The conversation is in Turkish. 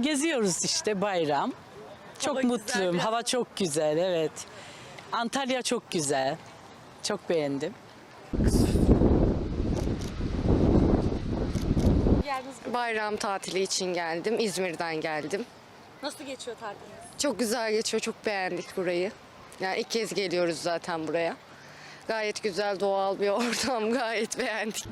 Geziyoruz işte bayram. Çok Hava mutluyum. Güzel Hava çok güzel evet. Antalya çok güzel. Çok beğendim. Geldiniz. Bayram tatili için geldim. İzmir'den geldim. Nasıl geçiyor tatiliniz? Çok güzel geçiyor. Çok beğendik burayı. Yani ilk kez geliyoruz zaten buraya. Gayet güzel doğal bir ortam. Gayet beğendik.